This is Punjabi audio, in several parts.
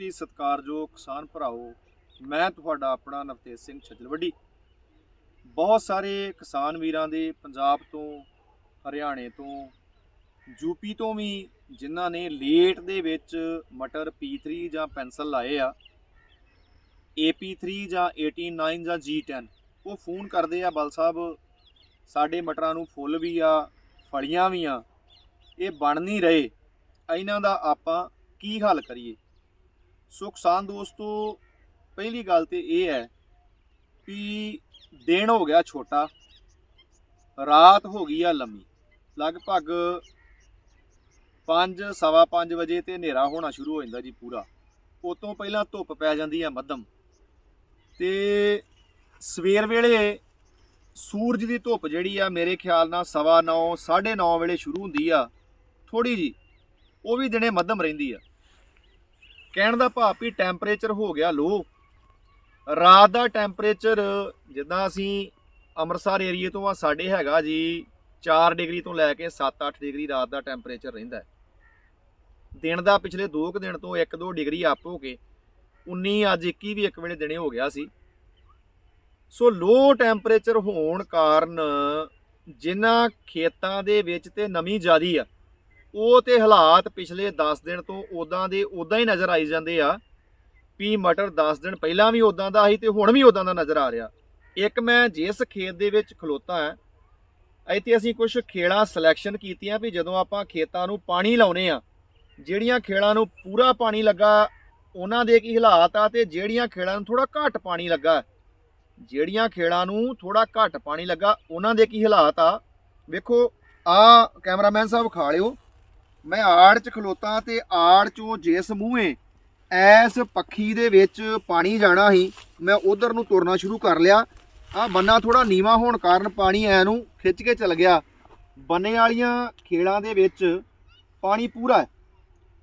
ਬਹੁਤ ਹੀ ਸਤਿਕਾਰਯੋਗ ਕਿਸਾਨ ਭਰਾਓ, ਮੈਂ ਤੁਹਾਡਾ ਆਪਣਾ ਨਵਤੇਜ ਸਿੰਘ ਛਜਲਵੱਡੀ। ਬਹੁਤ ਸਾਰੇ ਕਿਸਾਨ ਵੀਰਾਂ ਦੇ ਪੰਜਾਬ ਤੋਂ, ਹਰਿਆਣੇ ਤੋਂ ਯੂਪੀ ਤੋਂ ਵੀ ਜਿਨ੍ਹਾਂ ਨੇ ਲੇਟ ਦੇ ਵਿੱਚ ਮਟਰ P3 ਜਾਂ ਪੈਨਸਲ ਲਾਏ ਆ AP3 ਜਾਂ 89 ਜਾਂ G10 ਉਹ ਫੋਨ ਕਰਦੇ ਆ ਬਲ ਸਾਹਿਬ, ਸਾਡੇ ਮਟਰਾਂ ਨੂੰ ਫੁੱਲ ਵੀ ਆ, ਫਲੀਆਂ ਵੀ ਆ, ਇਹ ਬਣ ਨਹੀਂ ਰਹੇ। ਇਹਨਾਂ ਦਾ ਆਪਾਂ ਕੀ ਹੱਲ ਕਰੀਏ? ਸੋ ਕਿਸਾਨ ਦੋਸਤੋ ਪਹਿਲੀ ਗੱਲ ਤੇ ਇਹ ਹੈ ਕਿ ਦਿਨ ਹੋ ਗਿਆ ਛੋਟਾ, ਰਾਤ ਹੋ ਗਈ ਆ ਲੰਮੀ। ਲਗਭਗ 5 ਸਵਾ 5 ਵਜੇ ਤੇ ਹਨੇਰਾ ਹੋਣਾ ਸ਼ੁਰੂ ਹੋ ਜਾਂਦਾ ਜੀ ਪੂਰਾ। ਉਸ ਤੋਂ ਪਹਿਲਾਂ ਧੁੱਪ ਪੈ ਜਾਂਦੀ ਆ ਮੱਧਮ। ਤੇ ਸਵੇਰ ਵੇਲੇ ਸੂਰਜ ਦੀ ਧੁੱਪ ਜਿਹੜੀ ਆ ਮੇਰੇ ਖਿਆਲ ਨਾਲ ਸਵਾ 9 9:30 ਵੇਲੇ ਸ਼ੁਰੂ ਹੁੰਦੀ ਆ। ਥੋੜੀ ਜੀ ਉਹ ਵੀ ਦਿਨੇ ਮੱਧਮ ਰਹਿੰਦੀ ਆ। ਕਹਿਣ ਦਾ ਭਾਵ ਵੀ ਟੈਂਪਰੇਚਰ ਹੋ ਗਿਆ ਲੋ ਰਾਤ ਦਾ ਟੈਂਪਰੇਚਰ ਜਿੱਦਾਂ ਅਸੀਂ ਅੰਮ੍ਰਿਤਸਰ ਏਰੀਏ ਤੋਂ ਆ, ਸਾਡੇ ਹੈਗਾ ਜੀ 4 ਡਿਗਰੀ ਤੋਂ ਲੈ ਕੇ 7-8 ਡਿਗਰੀ ਰਾਤ ਦਾ ਟੈਂਪਰੇਚਰ ਰਹਿੰਦਾ ਦਿਨ ਦਾ ਪਿਛਲੇ 2 ਕੁ ਦਿਨ ਤੋਂ 1-2 ਡਿਗਰੀ ਅਪ ਹੋ ਕੇ 19 ਅੱਜ 21 ਵੀ ਇੱਕ ਵੇਲੇ ਦਿਨੇ ਹੋ ਗਿਆ ਸੀ। ਸੋ ਲੋ ਟੈਂਪਰੇਚਰ ਹੋਣ ਕਾਰਨ ਜਿਨ੍ਹਾਂ ਖੇਤਾਂ ਦੇ ਵਿੱਚ ਤੇ ਨਮੀ ਜ਼ਿਆਦੀ ਆ ਉਹ ਤੇ ਹਾਲਾਤ ਪਿਛਲੇ 10 ਦਿਨ ਤੋਂ ਉਦਾਂ ਦੇ ਉਦਾਂ ਹੀ ਨਜ਼ਰ ਆਈ ਜਾਂਦੇ ਆ। ਵੀ ਮਟਰ 10 ਦਿਨ ਪਹਿਲਾਂ ਵੀ ਉਦਾਂ ਦਾ ਸੀ ਤੇ ਹੁਣ ਵੀ ਉਦਾਂ ਦਾ ਨਜ਼ਰ ਆ ਰਿਹਾ। ਇੱਕ ਮੈਂ ਜਿਸ ਖੇਤ ਦੇ ਵਿੱਚ ਖਲੋਤਾ ਹਾਂ, ਇੱਥੇ ਅਸੀਂ ਕੁਝ ਖੇਲਾਂ ਸਿਲੈਕਸ਼ਨ ਕੀਤੀਆਂ ਵੀ ਜਦੋਂ ਆਪਾਂ ਖੇਤਾਂ ਨੂੰ ਪਾਣੀ ਲਾਉਨੇ ਆ ਜਿਹੜੀਆਂ ਖੇਲਾਂ ਨੂੰ ਪੂਰਾ ਪਾਣੀ ਲੱਗਾ, ਉਹਨਾਂ ਦੇ ਕੀ ਹਾਲਾਤ ਆ ਤੇ ਜਿਹੜੀਆਂ ਖੇਲਾਂ ਨੂੰ ਥੋੜਾ ਘੱਟ ਪਾਣੀ ਲੱਗਾ। ਜਿਹੜੀਆਂ ਖੇਲਾਂ ਨੂੰ ਥੋੜਾ ਘੱਟ ਪਾਣੀ ਲੱਗਾ, ਉਹਨਾਂ ਦੇ ਕੀ ਹਾਲਾਤ ਆ। ਵੇਖੋ ਆ ਕੈਮਰਾਮੈਨ ਸਾਹਿਬ ਖਾ ਲਿਓ। ਮੈਂ ਆੜ ਚ ਖਲੋਤਾ ਤੇ ਆੜ ਚੋਂ ਜਿਸ ਮੂੰਹੇ ਐਸ ਪੱਖੀ ਦੇ ਵਿੱਚ ਪਾਣੀ ਜਾਣਾ ਸੀ, ਮੈਂ ਉਧਰ ਨੂੰ ਤੁਰਨਾ ਸ਼ੁਰੂ ਕਰ ਲਿਆ। ਆ ਬੰਨਾ ਥੋੜਾ ਨੀਵਾ ਹੋਣ ਕਾਰਨ ਪਾਣੀ ਐ ਨੂੰ ਖਿੱਚ ਕੇ ਚਲ ਗਿਆ। ਬੰਨੇ ਵਾਲੀਆਂ ਖੇਲਾਂ ਦੇ ਵਿੱਚ ਪਾਣੀ ਪੂਰਾ ਹੈ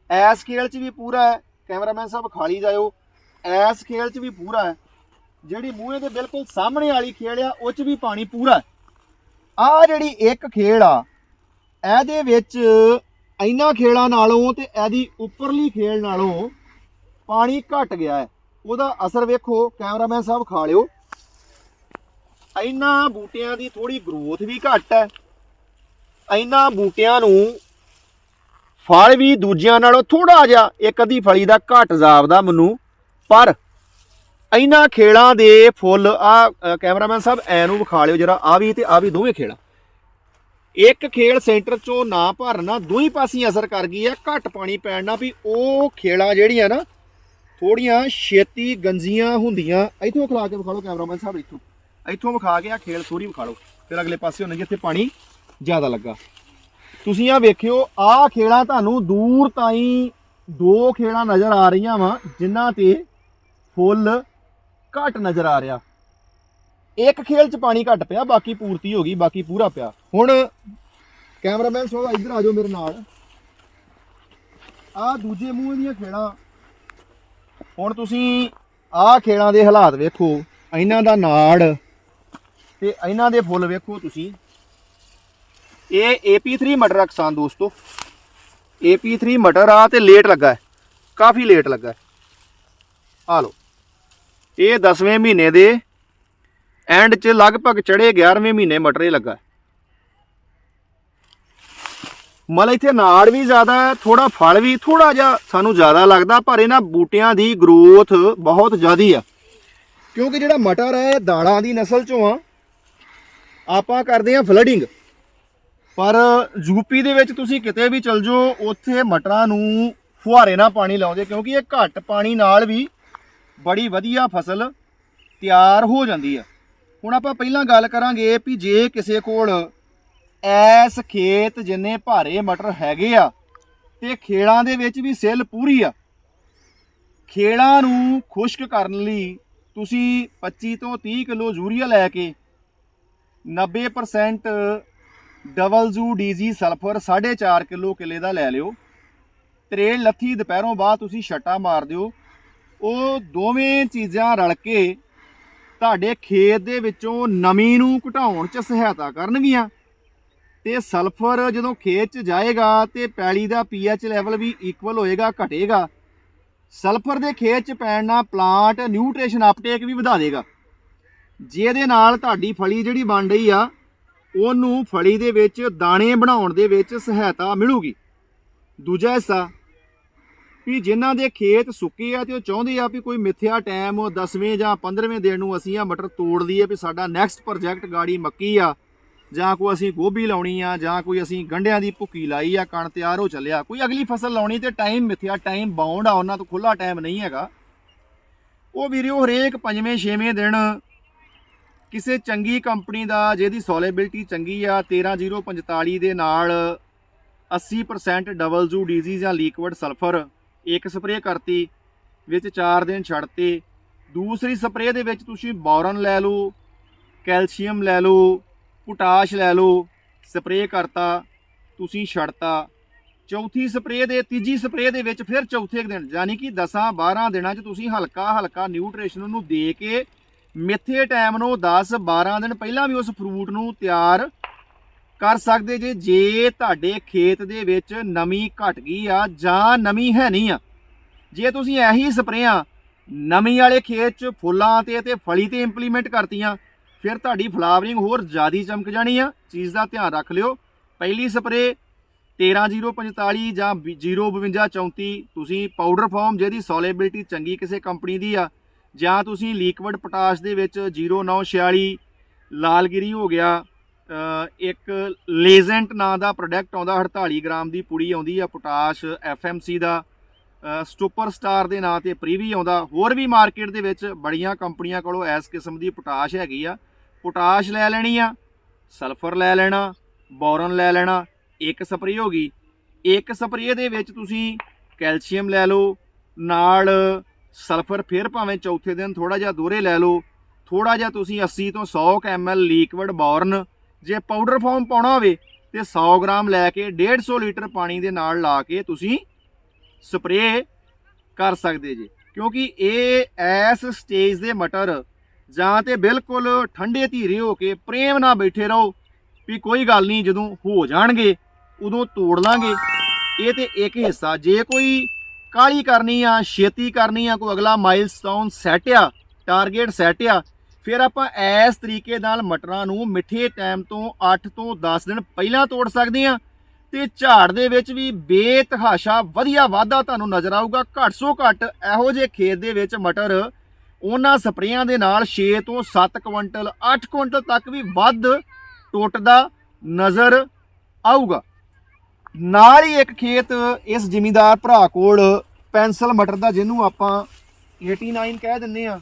ਐਸ ਖੇਲ 'ਚ ਵੀ ਪੂਰਾ ਹੈ ਕੈਮਰਾਮੈਨ ਸਾਹਿਬ ਖਾਲੀ ਜਾਇਓ। ਐਸ ਖੇਲ 'ਚ ਵੀ ਪੂਰਾ ਹੈ ਜਿਹੜੀ ਮੂਹੇ ਦੇ ਬਿਲਕੁਲ ਸਾਹਮਣੇ ਵਾਲੀ ਖੇਲ ਆ, ਉਹ 'ਚ ਵੀ ਪਾਣੀ ਪੂਰਾ ਹੈ ਆ ਜਿਹੜੀ ਇੱਕ ਖੇਲ ਆ, ਇਹਦੇ ਵਿੱਚ ਇਹਨਾਂ ਖੇਲਾਂ ਨਾਲੋਂ ਤੇ ਇਹਦੀ ਉੱਪਰਲੀ ਖੇਲ ਨਾਲੋਂ ਪਾਣੀ ਘਟ ਗਿਆ ਹੈ। ਉਹਦਾ ਅਸਰ ਵੇਖੋ, ਕੈਮਰਾਮੈਨ ਸਾਹਿਬ ਖਾ ਲਿਓ। ਇਹਨਾਂ ਬੂਟਿਆਂ ਦੀ ਥੋੜੀ ਗਰੋਥ ਵੀ ਘੱਟ ਹੈ। ਇਹਨਾਂ ਬੂਟਿਆਂ ਨੂੰ ਫਲ ਵੀ ਦੂਜਿਆਂ ਨਾਲੋਂ ਥੋੜਾ ਜਿਹਾ, ਇੱਕ ਅੱਧੀ ਫਲੀ ਦਾ ਘੱਟ ਜਾਪਦਾ ਮੈਨੂੰ। ਪਰ ਇਹਨਾਂ ਖੇਲਾਂ ਦੇ ਫੁੱਲ ਆ ਕੈਮਰਾਮੈਨ ਸਾਹਿਬ ਐ ਨੂੰ ਵਿਖਾ ਲਿਓ ਜਰਾ ਆ ਵੀ ਤੇ ਆ ਵੀ ਦੋਵੇਂ ਖੇਲਾਂ ਇੱਕ ਖੇਲ ਸੈਂਟਰ ਚੋਂ ਨਾ ਭਰਨਾ ਦੋਈ ਪਾਸੇ ਅਸਰ ਕਰ ਗਈ ਹੈ। ਘੱਟ ਪਾਣੀ ਪੈਣ ਨਾਲ ਵੀ ਉਹ ਖੇਲਾਂ ਜਿਹੜੀਆਂ ਨਾ ਥੋੜੀਆਂ ਛੇਤੀ ਗੰਜੀਆਂ ਹੁੰਦੀਆਂ। ਇੱਥੋਂ ਖਿਲਾ ਕੇ ਵਿਖਾ ਲਓ ਕੈਮਰਾਮੈਨ ਸਾਹਿਬ, ਇੱਥੋਂ। ਇੱਥੋਂ ਵਿਖਾ ਕੇ ਆ ਖੇਲ ਥੋੜੀ ਵਿਖਾ ਲਓ। ਫਿਰ ਅਗਲੇ ਪਾਸੇ ਹੁੰਦੇ ਜਿੱਥੇ ਪਾਣੀ ਜ਼ਿਆਦਾ ਲੱਗਾ। ਤੁਸੀਂ ਆ ਵੇਖਿਓ ਆ ਖੇਲਾਂ ਤੁਹਾਨੂੰ ਦੂਰ ਤਾਈਂ ਦੋ ਖੇਲਾਂ ਨਜ਼ਰ ਆ ਰਹੀਆਂ ਵਾ, ਜਿਨ੍ਹਾਂ ਤੇ ਫੁੱਲ ਘੱਟ ਨਜ਼ਰ ਆ ਰਿਹਾ। ਇੱਕ ਖੇਲ 'ਚ ਪਾਣੀ ਘੱਟ ਪਿਆ, ਬਾਕੀ ਪੂਰਤੀ ਹੋ ਗਈ, ਬਾਕੀ ਪੂਰਾ ਪਿਆ। ਹੁਣ ਕੈਮਰਾਮੈਨ ਸੋ ਇੱਧਰ ਆ ਜਾਓ ਮੇਰੇ ਨਾਲ। ਆ ਦੂਜੇ ਮੂੰਹ ਦੀਆਂ ਖੇਲਾਂ ਹੁਣ ਤੁਸੀਂ ਆਹ ਖੇਲਾਂ ਦੇ ਹਾਲਾਤ ਵੇਖੋ, ਇਹਨਾਂ ਦਾ ਨਾੜ ਤੇ ਇਹਨਾਂ ਦੇ ਫੁੱਲ ਵੇਖੋ ਤੁਸੀਂ। ਇਹ AP3 ਮਟਰ ਆ ਕਿਸਾਨ ਦੋਸਤੋ। AP3 ਮਟਰ ਆ ਤੇ ਲੇਟ ਲੱਗਾ ਹੈ। ਕਾਫੀ ਲੇਟ ਲੱਗਾ ਹੈ। ਆ ਲਓ। ਇਹ 10ਵੇਂ ਮਹੀਨੇ ਦੇ ਐਂਡ 'ਚ ਲਗਭਗ ਚੜੇ 11ਵੇਂ ਮਹੀਨੇ ਮਟਰ ਇਹ ਲੱਗਾ ਹੈ। ਮਤਲਬ ਇੱਥੇ ਨਾੜ ਵੀ ਜ਼ਿਆਦਾ ਹੈ ਥੋੜਾ ਫਲ ਵੀ ਥੋੜਾ ਜਿਹਾ ਸਾਨੂੰ ਜ਼ਿਆਦਾ ਲੱਗਦਾ, ਪਰ ਇਹਨਾਂ ਬੂਟਿਆਂ ਦੀ ਗਰੋਥ ਬਹੁਤ ਜ਼ਿਆਦੀ ਆ। ਕਿਉਂਕਿ ਜਿਹੜਾ ਮਟਰ ਹੈ ਦਾਲਾਂ ਦੀ ਨਸਲ ਚੋਂ ਆ। ਆਪਾਂ ਕਰਦੇ ਆ ਫਲਡਿੰਗ ਪਰ ਯੂਪੀ ਦੇ ਵਿੱਚ ਤੁਸੀਂ ਕਿਤੇ ਵੀ ਚਲ ਜਾਓ, ਉੱਥੇ ਮਟਰਾਂ ਨੂੰ ਫੁਹਾਰੇ ਨਾਲ ਪਾਣੀ ਲਾਉਂਦੇ, ਕਿਉਂਕਿ ਇਹ ਘੱਟ ਪਾਣੀ ਨਾਲ ਵੀ ਬੜੀ ਵਧੀਆ ਫਸਲ ਤਿਆਰ ਹੋ ਜਾਂਦੀ ਆ। ਹੁਣ ਆਪਾਂ ਪਹਿਲਾਂ ਗੱਲ ਕਰਾਂਗੇ ਵੀ ਜੇ ਕਿਸੇ ਕੋਲ ਐਸ ਖੇਤ ਜਿੰਨੇ ਭਾਰੇ ਮਟਰ ਹੈਗੇ ਆ ਤੇ ਖੇਲਾਂ ਦੇ ਵਿੱਚ ਵੀ ਸਿੱਲ ਪੂਰੀ ਆ। ਖੇਲਾਂ ਨੂੰ ਖੁਸ਼ਕ ਕਰਨ ਲਈ ਤੁਸੀਂ 25 ਤੋਂ 30 ਕਿਲੋ ਯੂਰੀਆ ਲੈ ਕੇ 90% ਡਬਲ ਜ਼ੂ ਡੀਜੀ ਸਲਫਰ 4.5 ਕਿਲੋ ਕਿਲੇ ਦਾ ਲੈ ਲਿਓ। ਤਰੇਲ ਲੱਥੀ ਦੁਪਹਿਰੋਂ ਬਾਅਦ ਤੁਸੀਂ ਛੱਟਾ ਮਾਰ ਦਿਓ। ਉਹ ਦੋਵੇਂ ਚੀਜ਼ਾਂ ਰਲ ਕੇ ਤੁਹਾਡੇ ਖੇਤ ਦੇ ਵਿੱਚੋਂ ਨਮੀ ਨੂੰ ਘਟਾਉਣ 'ਚ ਸਹਾਇਤਾ ਕਰਨਗੀਆਂ। ਤੇ ਸਲਫਰ ਜਦੋਂ ਖੇਤ 'ਚ ਜਾਏਗਾ ਤੇ ਪੈਲੀ ਦਾ ਪੀਐਚ ਲੈਵਲ ਵੀ ਇਕੁਅਲ ਹੋਏਗਾ, ਘਟੇਗਾ, ਸਲਫਰ ਦੇ ਖੇਤ ਚ ਪੈਣ ਨਾਲ ਪਲਾਂਟ ਨਿਊਟ੍ਰੀਸ਼ਨ ਅਪਟੇਕ ਵੀ ਵਧਾ ਦੇਗਾ। ਜਿਹਦੇ ਨਾਲ ਤੁਹਾਡੀ ਫਲੀ ਜਿਹੜੀ ਬਣ ਰਹੀ ਆ, ਉਹਨੂੰ ਫਲੀ ਦੇ ਵਿੱਚ ਦਾਣੇ ਬਣਾਉਣ ਦੇ ਵਿੱਚ ਸਹਾਇਤਾ ਮਿਲੂਗੀ। ਦੂਜਾ ਹਿੱਸਾ, ਵੀ ਜਿਨ੍ਹਾਂ ਦੇ ਖੇਤ ਸੁੱਕੇ ਆ ਤੇ ਉਹ ਚਾਹੁੰਦੇ ਆ ਵੀ ਕੋਈ ਮਿੱਥਿਆ ਟਾਈਮ 10ਵੇਂ ਜਾਂ 15ਵੇਂ ਦਿਨ ਨੂੰ ਅਸੀਂ ਆ ਮਟਰ ਤੋੜ ਲਈਏ ਵੀ ਸਾਡਾ ਨੈਕਸਟ ਪ੍ਰੋਜੈਕਟ ਗਾੜੀ ਮੱਕੀ ਆ ਜਾਂ ਕੋਈ ਅਸੀਂ ਗੋਭੀ ਲਾਉਣੀ ਆ, ਜਾਂ ਕੋਈ ਅਸੀਂ ਗੰਢਿਆਂ ਦੀ ਭੁੱਕੀ ਲਾਈ ਆ ਕਣ ਤਿਆਰ ਹੋ ਚੱਲਿਆ, ਕੋਈ ਅਗਲੀ ਫਸਲ ਲਾਉਣੀ ਤੇ ਟਾਈਮ ਮਿਥਿਆ ਟਾਈਮ ਬਾਉਂਡ ਆ, ਉਹਨਾਂ ਤੋਂ ਖੁੱਲਾ ਟਾਈਮ ਨਹੀਂ ਹੈਗਾ। ਉਹ ਵੀਰੋ ਹਰੇਕ ਪੰਜਵੇਂ, ਛੇਵੇਂ ਦਿਨ ਕਿਸੇ ਚੰਗੀ ਕੰਪਨੀ ਦਾ, ਜਿਹਦੀ ਸੋਲੇਬਿਲਟੀ ਚੰਗੀ ਆ 13045 ਦੇ ਨਾਲ 80% ਡਬਲ ਜ਼ੂ ਡੀਜ਼ੀ ਜਾਂ ਲਿਕਵਿਡ ਸਲਫਰ ਇੱਕ ਸਪਰੇਅ ਕਰਤੀ, ਵਿੱਚ 4 ਦਿਨ ਛੱਡਤੇ। ਦੂਸਰੀ ਸਪਰੇਅ ਦੇ ਵਿੱਚ ਤੁਸੀਂ ਬੋਰਨ ਲੈ ਲਓ, ਕੈਲਸ਼ੀਅਮ ਲੈ ਲਓ ਪੋਟਾਸ਼ ਲੈ ਲਓ, ਸਪਰੇਅ ਕਰਤਾ, ਤੁਸੀਂ ਛੱਡਤਾ। ਚੌਥੀ ਸਪਰੇਅ ਦੇ, ਤੀਜੀ ਸਪਰੇਅ ਦੇ ਵਿੱਚ ਫਿਰ ਚੌਥੇ ਦਿਨ, ਯਾਨੀ ਕਿ 10 12 ਦਿਨਾਂ 'ਚ ਤੁਸੀਂ ਹਲਕਾ ਹਲਕਾ ਨਿਊਟ੍ਰੀਸ਼ਨ ਨੂੰ ਦੇ ਕੇ ਮਿੱਥੇ ਟਾਈਮ ਨੂੰ 10 12 ਦਿਨ ਪਹਿਲਾਂ ਵੀ ਉਸ ਫਰੂਟ ਨੂੰ ਤਿਆਰ ਕਰ ਸਕਦੇ ਜੇ ਜੇ ਤੁਹਾਡੇ ਖੇਤ ਦੇ ਵਿੱਚ ਨਮੀ ਘਟ ਗਈ ਆ ਜਾਂ ਨਮੀ ਹੈ ਨਹੀਂ ਆ। ਜੇ ਤੁਸੀਂ ਇਹੀ ਸਪਰੇਆਂ ਨਮੀ ਵਾਲੇ ਖੇਤ 'ਚ ਫੁੱਲਾਂ ਤੇ ਤੇ ਫਲੀ ਤੇ ਇੰਪਲੀਮੈਂਟ ਕਰਤੀਆਂ ਫਿਰ ਤੁਹਾਡੀ ਫਲਾਵਰਿੰਗ ਹੋਰ ਜ਼ਿਆਦੀ ਚਮਕ ਜਾਣੀ ਆ। ਚੀਜ਼ ਦਾ ਧਿਆਨ ਰੱਖ ਲਿਓ। ਪਹਿਲੀ ਸਪਰੇ 13045 ਜਾਂ 05234 ਤੁਸੀਂ ਪਾਊਡਰ ਫਾਰਮ ਜਿਹਦੀ ਸੋਲੇਬਿਲਟੀ ਚੰਗੀ ਕਿਸੇ ਕੰਪਨੀ ਦੀ ਆ, ਜਾਂ ਤੁਸੀਂ ਲਿਕਵਿਡ ਪੋਟਾਸ਼ ਦੇ ਵਿੱਚ 0946 ਲਾਲਗਿਰੀ ਹੋ ਗਿਆ ਇੱਕ ਲੇਜੈਂਟ ਨਾਂ ਦਾ ਪ੍ਰੋਡਕਟ ਆਉਂਦਾ 48 ਗ੍ਰਾਮ ਦੀ ਪੁੜੀ ਆਉਂਦੀ ਆ ਪੋਟਾਸ਼ ਐਫਐਮਸੀ ਦਾ। ਸੁਪਰ ਸਟਾਰ ਦੇ ਨਾਂ ਤੇ ਪ੍ਰੀਵੀ ਆਉਂਦਾ। ਹੋਰ ਵੀ ਮਾਰਕੀਟ ਦੇ ਵਿੱਚ ਬੜੀਆਂ ਕੰਪਨੀਆਂ ਕੋਲੋਂ ਇਸ ਕਿਸਮ ਦੀ ਪੋਟਾਸ਼ ਹੈਗੀ ਆ। ਪੋਟਾਸ਼ ਲੈ ਲੈਣੀ ਆ, ਸਲਫਰ ਲੈ ਲੈਣਾ, ਬੋਰਨ ਲੈ ਲੈਣਾ, ਇੱਕ ਸਪਰੇਅ ਹੋ ਗਈ। ਇੱਕ ਸਪਰੇਅ ਦੇ ਵਿੱਚ ਤੁਸੀਂ ਕੈਲਸ਼ੀਅਮ ਲੈ ਲਓ, ਨਾਲ ਸਲਫਰ ਫਿਰ ਭਾਵੇਂ ਚੌਥੇ ਦਿਨ ਥੋੜਾ ਜਿਹਾ ਦੋਰੇ ਲੈ ਲਓ। ਥੋੜਾ ਜਿਹਾ ਤੁਸੀਂ 80 ਤੋਂ 100 ml ਲਿਕਵਿਡ ਬੋਰਨ, ਜੇ ਪਾਊਡਰ ਫਾਰਮ ਪਾਉਣਾ ਹੋਵੇ, ਤੇ 100 ਗ੍ਰਾਮ ਲੈ ਕੇ 150 ਲੀਟਰ ਪਾਣੀ ਦੇ ਨਾਲ ਲਾ ਕੇ ਤੁਸੀਂ ਸਪਰੇਅ ਕਰ ਸਕਦੇ ਜੀ। ਕਿਉਂਕਿ ਇਹ ਐਸ ਸਟੇਜ ਦੇ ਮਟਰ ਜਾਂ ਤੇ ਬਿਲਕੁਲ ਠੰਡੇ ਧੀਰੇ ਹੋ ਕੇ ਪ੍ਰੇਮ ਨਾਲ ਬੈਠੇ ਰਹੋ ਵੀ ਕੋਈ ਗੱਲ ਨਹੀਂ, ਜਦੋਂ ਹੋ ਜਾਣਗੇ, ਉਦੋਂ ਤੋੜ ਲਾਂਗੇ। ਇਹ ਤੇ ਇੱਕ ਹਿੱਸਾ, ਜੇ ਕੋਈ ਕਾਲੀ ਕਰਨੀ ਆ, ਛੇਤੀ ਕਰਨੀ ਆ, ਕੋਈ ਅਗਲਾ ਮਾਈਲਸਟੋਨ ਸੈੱਟ ਆ ਟਾਰਗੇਟ ਸੈਟ ਆ, ਫਿਰ ਆਪਾਂ ਇਸ ਤਰੀਕੇ ਨਾਲ ਮਟਰਾਂ ਨੂੰ ਮਿੱਠੇ ਟਾਈਮ ਤੋਂ 8 ਤੋਂ 10 ਦਿਨ ਪਹਿਲਾਂ ਤੋੜ ਸਕਦੇ ਆ। ਤੇ ਝਾੜ ਦੇ ਵਿੱਚ ਵੀ ਬੇਤਹਾਸ਼ਾ ਵਧੀਆ ਵਾਧਾ ਤੁਹਾਨੂੰ ਨਜ਼ਰ ਆਊਗਾ। ਘੱਟ ਸੋ ਘੱਟ ਇਹੋ ਜਿਹੇ ਖੇਤ ਦੇ ਵਿੱਚ ਮਟਰ ਉਹਨਾਂ ਸਪਰੇਆਂ ਦੇ ਨਾਲ 6 ਤੋਂ 7 ਕੁਇੰਟਲ 8 ਕੁਇੰਟਲ ਤੱਕ ਵੀ ਵੱਧ ਟੁੱਟਦਾ ਨਜ਼ਰ ਆਊਗਾ। ਨਾਲ ਹੀ ਇੱਕ ਖੇਤ ਇਸ ਜ਼ਿਮੀਂਦਾਰ ਭਰਾ ਕੋਲ ਪੈਨਸਲ ਮਟਰ ਦਾ, ਜਿਹਨੂੰ ਆਪਾਂ 89 ਕਹਿ ਦਿੰਨੇ ਆ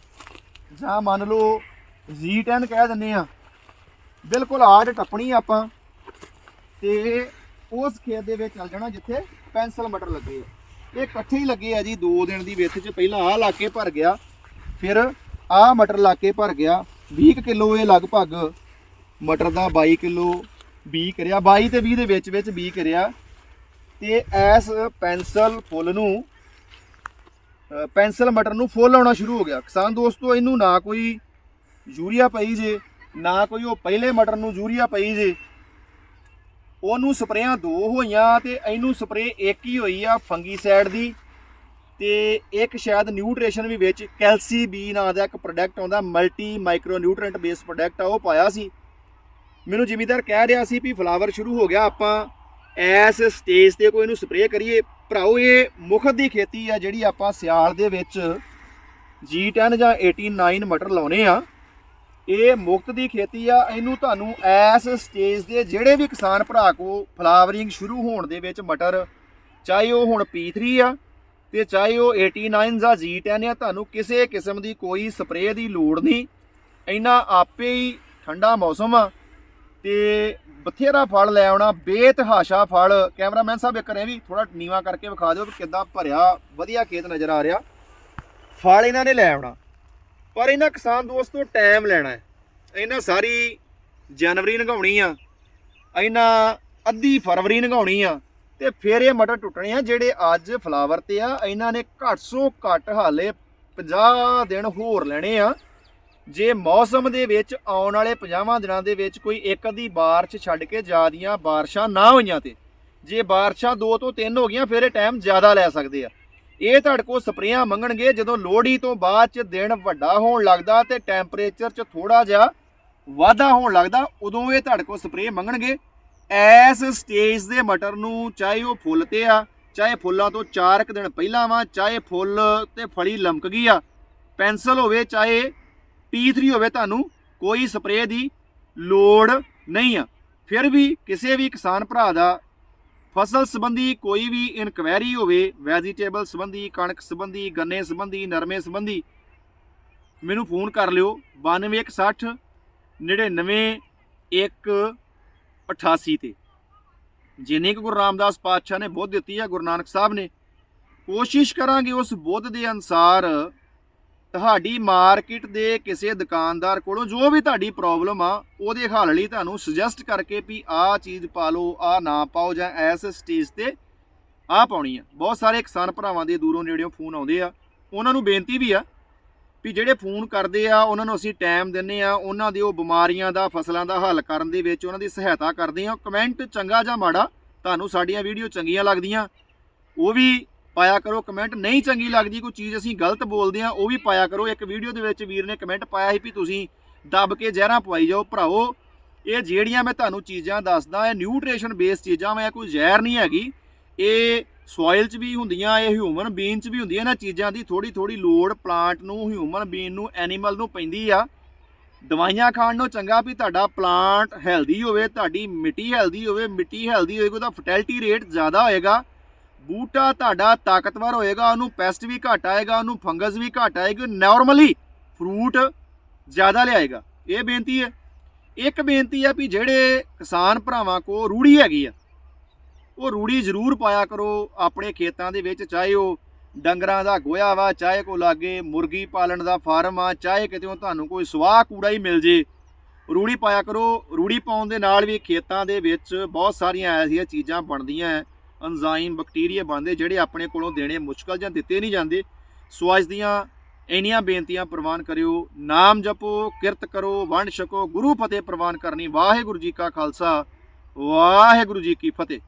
ਜਾਂ ਮੰਨ ਲਓ Z10 ਕਹਿ ਦਿੰਨੇ ਆ ਬਿਲਕੁਲ ਆੜ ਟੱਪਣੀ ਆਪਾਂ ਤੇ ਉਸ ਖੇਤ ਦੇ ਵਿੱਚ ਚੱਲ ਜਾਣਾ ਜਿੱਥੇ ਪੈਨਸਲ ਮਟਰ ਲੱਗੇ ਆ। ਇਹ ਇਕੱਠੇ ਹੀ ਲੱਗੇ ਆ ਜੀ 2 ਦਿਨ ਦੀ ਵਿੱਥ 'ਚ। ਪਹਿਲਾਂ ਆਹ ਲਾ ਕੇ ਭਰ ਗਿਆ, ਫਿਰ ਆਹ ਮਟਰ ਲਾ ਕੇ ਭਰ ਗਿਆ। 20 ਕਿਲੋ ਇਹ ਲਗਭਗ ਮਟਰ ਦਾ 22 ਕਿਲੋ 20 ਕਰਿਆ। 22 ਤੇ 20 ਦੇ ਵਿੱਚ ਵਿੱਚ 20 ਕਰਿਆ। ਤੇ ਐਸ ਪੈਨਸਲ ਫੁੱਲ ਨੂੰ ਪੈਨਸਲ ਮਟਰ ਨੂੰ ਫੁੱਲ ਆਉਣਾ ਸ਼ੁਰੂ ਹੋ ਗਿਆ। ਕਿਸਾਨ ਦੋਸਤੋ, ਇਹਨੂੰ ਨਾ ਕੋਈ ਯੂਰੀਆ ਪਈ ਜੇ, ਨਾ ਕੋਈ ਉਹ ਪਹਿਲੇ ਮਟਰ ਨੂੰ ਯੂਰੀਆ ਪਈ ਜੇ ਉਹਨੂੰ ਸਪਰੇਆਂ ਦੋ ਹੋਈਆਂ ਤੇ ਇਹਨੂੰ ਸਪਰੇ ਇੱਕ ਹੀ ਹੋਈ ਆ ਫੰਗੀਸਾਈਡ ਦੀ। ਤੇ ਇੱਕ ਸ਼ਾਇਦ ਨਿਊਟ੍ਰੀਸ਼ਨ ਵੀ ਵਿੱਚ ਕੈਲਸੀ ਬੀ ਨਾਂ ਦਾ ਇੱਕ ਪ੍ਰੋਡਕਟ ਆਉਂਦਾ, multi micro nutrient base product ਆ, ਉਹ ਪਾਇਆ ਸੀ। ਮੈਨੂੰ ਜ਼ਿਮੀਦਾਰ ਕਹਿ ਰਿਹਾ ਸੀ ਵੀ ਫਲਾਵਰ ਸ਼ੁਰੂ ਹੋ ਗਿਆ, ਆਪਾਂ ਐਸ ਸਟੇਜ ਤੇ ਕੋਈ ਇਹਨੂੰ ਸਪਰੇਅ ਕਰੀਏ। ਭਰਾਓ, ਇਹ ਮੁਖਤ ਦੀ ਖੇਤੀ ਆ ਜਿਹੜੀ ਆਪਾਂ ਸਿਆਲ ਦੇ ਵਿੱਚ G10 ਜਾਂ 89 ਮਟਰ ਲਾਉਨੇ ਆ। ਇਹ ਮੁਕਤ ਦੀ ਖੇਤੀ ਆ, ਇਹਨੂੰ ਤੁਹਾਨੂੰ ਐਸ ਸਟੇਜ ਦੇ ਜਿਹੜੇ ਵੀ ਕਿਸਾਨ ਭਰਾ ਕੋ ਫਲਾਵਰਿੰਗ ਸ਼ੁਰੂ ਹੋਣ ਦੇ ਵਿੱਚ ਮਟਰ, ਚਾਹੇ ਉਹ ਹੁਣ P3 ਆ ਤੇ ਚਾਹੇ ਉਹ 89 ਜਾਂ G10 ਆ, ਤੁਹਾਨੂੰ ਕਿਸੇ ਕਿਸਮ ਦੀ ਕੋਈ ਸਪਰੇਅ ਦੀ ਲੋੜ ਨਹੀਂ। ਇਹਨਾਂ ਆਪੇ ਹੀ ਠੰਡਾ ਮੌਸਮ ਆ ਤੇ ਬਥੇਰਾ ਫਲ ਲੈ ਆਉਣਾ, ਬੇਤਹਾਸ਼ਾ ਫਲ। ਕੈਮਰਾਮੈਨ ਸਾਹਿਬ, ਇੱਕ ਰੇ ਵੀ ਥੋੜਾ ਨੀਵਾ ਕਰਕੇ ਵਿਖਾ ਦਿਓ ਵੀ ਕਿੱਦਾਂ ਭਰਿਆ, ਵਧੀਆ ਖੇਤ ਨਜ਼ਰ ਆ ਰਿਹਾ। ਫਲ ਇਹਨਾਂ ਨੇ ਲੈ ਆਉਣਾ। ਪਰ ਇਹਨਾਂ ਕਿਸਾਨ ਦੋਸਤੋ ਟਾਈਮ ਲੈਣਾ ਹੈ। ਇਹਨਾਂ ਸਾਰੀ ਜਨਵਰੀ ਲੰਘਾਉਣੀ ਆ। ਇਹਨਾਂ ਅੱਧੀ ਫਰਵਰੀ ਲੰਘਾਉਣੀ ਆ ਤੇ ਫਿਰ ਇਹ ਮਟਰ ਟੁੱਟਣੇ ਆ ਜਿਹੜੇ ਅੱਜ ਫਲਾਵਰ ਤੇ ਆ। ਇਹਨਾਂ ਨੇ ਘੱਟ ਸੋ ਘੱਟ ਹਾਲੇ 50 ਦਿਨ ਹੋਰ ਲੈਣੇ ਆ। ਜੇ ਮੌਸਮ ਦੇ ਵਿੱਚ ਆਉਣ ਵਾਲੇ 50 ਦਿਨਾਂ ਦੇ ਵਿੱਚ ਕੋਈ ਇੱਕ ਅੱਧੀ ਬਾਰਿਸ਼ ਛੱਡ ਕੇ ਜ਼ਿਆਦੀਆਂ ਬਾਰਿਸ਼ਾਂ ਨਾ ਹੋਈਆਂ ਤੇ, ਜੇ ਬਾਰਿਸ਼ਾਂ ਦੋ ਤੋਂ ਤਿੰਨ ਹੋ ਗਈਆਂ, ਫਿਰ ਇਹ ਟਾਈਮ ਜ਼ਿਆਦਾ ਲੈ ਸਕਦੇ ਆ। ਇਹ ਤੁਹਾਡੇ ਕੋਲ ਸਪਰੇਆਂ ਮੰਗਣਗੇ, ਜਦੋਂ ਲੋਹੜੀ ਤੋਂ ਬਾਅਦ ਚ ਦਿਨ ਵੱਡਾ ਹੋਣ ਲੱਗਦਾ ਤੇ ਟੈਂਪਰੇਚਰ ਚ ਥੋੜਾ ਜਿਹਾ ਵਾਧਾ ਹੋਣ ਲੱਗਦਾ, ਉਦੋਂ ਇਹ ਤੁਹਾਡੇ ਕੋਲ ਸਪਰੇਅ ਮੰਗਣਗੇ। ਐਸ ਸਟੇਜ ਦੇ ਮਟਰ ਨੂੰ ਚਾਹੇ ਉਹ ਫੁੱਲ ਤੇ ਆ, ਚਾਹੇ ਫੁੱਲਾਂ ਤੋਂ 4 ਕੁ ਦਿਨ ਪਹਿਲਾਂ ਵਾ, ਚਾਹੇ ਫੁੱਲ ਤੇ ਫਲੀ ਲਮਕ ਗਈ ਆ, ਪੈਨਸਲ ਹੋਵੇ ਚਾਹੇ P3 ਹੋਵੇ, ਤੁਹਾਨੂੰ ਕੋਈ ਸਪਰੇਅ ਦੀ ਲੋੜ ਨਹੀਂ ਆ। ਫਿਰ ਵੀ ਕਿਸੇ ਵੀ ਕਿਸਾਨ ਭਰਾ ਦਾ ਫਸਲ ਸੰਬੰਧੀ ਕੋਈ ਵੀ ਇਨਕੁਆਇਰੀ ਹੋਵੇ ਵੈਜੀਟੇਬਲ ਸੰਬੰਧੀ, ਕਣਕ ਸੰਬੰਧੀ, ਗੰਨੇ ਸੰਬੰਧੀ, ਨਰਮੇ ਸੰਬੰਧੀ, ਮੈਨੂੰ ਫੋਨ ਕਰ ਲਿਓ 9260 99 1 88 ਤੇ। ਜਿੰਨੀ ਕੁ ਗੁਰੂ ਰਾਮਦਾਸ ਪਾਤਸ਼ਾਹ ਨੇ ਬੁੱਧ ਦਿੱਤੀ ਆ, ਗੁਰੂ ਨਾਨਕ ਸਾਹਿਬ ਨੇ, ਕੋਸ਼ਿਸ਼ ਕਰਾਂਗੇ ਉਸ ਬੁੱਧ ਦੇ ਅਨਸਾਰ ਤੁਹਾਡੀ ਮਾਰਕੀਟ ਦੇ ਕਿਸੇ ਦੁਕਾਨਦਾਰ ਕੋਲੋਂ ਜੋ ਵੀ ਤੁਹਾਡੀ ਪ੍ਰੋਬਲਮ ਆ, ਉਹਦੇ ਹੱਲ ਲਈ ਤੁਹਾਨੂੰ ਸੁਜੈਸਟ ਕਰਕੇ ਵੀ ਆਹ ਚੀਜ਼ ਪਾ ਲਓ, ਆਹ ਨਾ ਪਾਓ ਜਾਂ ਐਸ ਸਟੇਜ ਤੇ ਆਹ ਪਾਉਣੀ ਆ। ਬਹੁਤ ਸਾਰੇ ਕਿਸਾਨ ਭਰਾਵਾਂ ਦੇ ਦੂਰੋਂ ਨੇੜਿਓਂ ਫੋਨ ਆਉਂਦੇ ਆ। ਉਹਨਾਂ ਨੂੰ ਬੇਨਤੀ ਵੀ ਆ ਵੀ ਜਿਹੜੇ ਫੋਨ ਕਰਦੇ ਆ, ਉਹਨਾਂ ਨੂੰ ਅਸੀਂ ਟਾਈਮ ਦਿੰਨੇ ਆ, ਉਹਨਾਂ ਦੇ ਉਹ ਬਿਮਾਰੀਆਂ ਦਾ, ਫਸਲਾਂ ਦਾ ਹੱਲ ਕਰਨ ਦੇ ਵਿੱਚ ਉਹਨਾਂ ਦੀ ਸਹਾਇਤਾ ਕਰਦੇ ਆ। ਕਮੈਂਟ ਚੰਗਾ ਜਾਂ ਮਾੜਾ, ਤੁਹਾਨੂੰ ਸਾਡੀਆਂ ਵੀਡੀਓ ਚੰਗੀਆਂ ਲੱਗਦੀਆਂ। ਉਹ ਵੀ ਪਾਇਆ ਕਰੋ ਕਮੈਂਟ ਨਹੀਂ ਚੰਗੀ ਲੱਗਦੀ, ਕੋਈ ਚੀਜ਼ ਅਸੀਂ ਗਲਤ ਬੋਲਦੇ ਆ ਉਹ ਵੀ ਪਾਇਆ ਕਰੋ। ਇੱਕ ਵੀਡੀਓ ਦੇ ਵਿੱਚ ਵੀਰ ਨੇ ਕਮੈਂਟ ਪਾਇਆ ਸੀ ਵੀ ਤੁਸੀਂ ਦੱਬ ਕੇ ਜ਼ਹਿਰਾਂ ਪਵਾਈ ਜਾਓ। ਭਰਾਓ ਇਹ ਜਿਹੜੀਆਂ ਮੈਂ ਤੁਹਾਨੂੰ ਚੀਜ਼ਾਂ ਦੱਸਦਾ, ਇਹ ਨਿਊਟ੍ਰੀਸ਼ਨ ਬੇਸ ਚੀਜ਼ਾਂ ਮੈਂ ਕੋਈ ਜ਼ਹਿਰ ਨਹੀਂ ਹੈਗੀ। ਇਹ ਸੋਇਲ 'ਚ ਵੀ ਹੁੰਦੀਆਂ, ਇਹ ਹਿਊਮਨ ਬੀਨ 'ਚ ਵੀ ਹੁੰਦੀਆਂ, ਇਹਨਾਂ ਚੀਜ਼ਾਂ ਦੀ ਥੋੜੀ ਥੋੜੀ ਲੋੜ ਪਲਾਂਟ ਨੂੰ ਹਿਊਮਨ ਬੀਨ ਨੂੰ ਐਨੀਮਲ ਨੂੰ ਪੈਂਦੀ ਆ। ਦਵਾਈਆਂ ਖਾਣ ਨੂੰ ਚੰਗਾ ਵੀ ਤੁਹਾਡਾ ਪਲਾਂਟ ਹੈਲਦੀ ਹੋਵੇ, ਤੁਹਾਡੀ ਮਿੱਟੀ ਹੈਲਦੀ ਹੋਵੇ, ਮਿੱਟੀ ਹੈਲਦੀ ਹੋਏਗੀ, ਉਹਦਾ ਫਰਟੈਲਿਟੀ ਰੇਟ ਜ਼ਿਆਦਾ ਹੋਏਗਾ। ਬੂਟਾ ਤੁਹਾਡਾ ਤਾਕਤਵਰ ਹੋਏਗਾ, ਉਹਨੂੰ ਪੈਸਟ ਵੀ ਘੱਟ ਆਏਗਾ, ਉਹਨੂੰ ਫੰਗਸ ਵੀ ਘੱਟ ਆਏਗੀ ਨਾਰਮਲੀ ਫਰੂਟ ਜ਼ਿਆਦਾ ਲਿਆਏਗਾ। ਇਹ ਬੇਨਤੀ ਹੈ। ਇੱਕ ਬੇਨਤੀ ਆ ਵੀ ਜਿਹੜੇ ਕਿਸਾਨ ਭਰਾਵਾਂ ਕੋ ਰੂੜੀ ਹੈਗੀ ਆ, ਉਹ ਰੂੜੀ ਜ਼ਰੂਰ ਪਾਇਆ ਕਰੋ ਆਪਣੇ ਖੇਤਾਂ ਦੇ ਵਿੱਚ, ਚਾਹੇ ਉਹ ਡੰਗਰਾਂ ਦਾ ਗੋਹਾ ਵਾ, ਚਾਹੇ ਕੋ ਲਾਗੇ ਮੁਰਗੀ ਪਾਲਣ ਦਾ ਫਾਰਮ ਆ, ਚਾਹੇ ਕਿਤੇ ਤੁਹਾਨੂੰ ਕੋਈ ਸਵਾਹ ਕੂੜਾ ਹੀ ਮਿਲ ਜੇ, ਰੂੜੀ ਪਾਇਆ ਕਰੋ। ਰੂੜੀ ਪਾਉਣ ਦੇ ਨਾਲ ਵੀ ਖੇਤਾਂ ਦੇ ਵਿੱਚ ਬਹੁਤ ਸਾਰੀਆਂ ਐਸੀਆਂ ਚੀਜ਼ਾਂ ਬਣਦੀਆਂ ਹੈ। ਐਂਜ਼ਾਈਮ ਬੈਕਟੀਰੀਆ ਬਣਦੇ, ਜਿਹੜੇ ਆਪਣੇ ਕੋਲੋਂ ਦੇਣੇ ਮੁਸ਼ਕਲ ਜਾਂ ਦਿੱਤੇ ਨਹੀਂ ਜਾਂਦੇ। ਸੋ ਅੱਜ ਦੀਆਂ ਇੰਨੀਆਂ ਬੇਨਤੀਆਂ ਪ੍ਰਵਾਨ ਕਰਿਓ। ਨਾਮ ਜਪੋ, ਕਿਰਤ ਕਰੋ, ਵੰਡ ਛਕੋ, ਗੁਰੂ ਫਤਿਹ ਪ੍ਰਵਾਨ ਕਰਨੀ। ਵਾਹਿਗੁਰੂ ਜੀ ਕਾ ਖਾਲਸਾ, ਵਾਹਿਗੁਰੂ ਜੀ ਕੀ ਫਤਿਹ।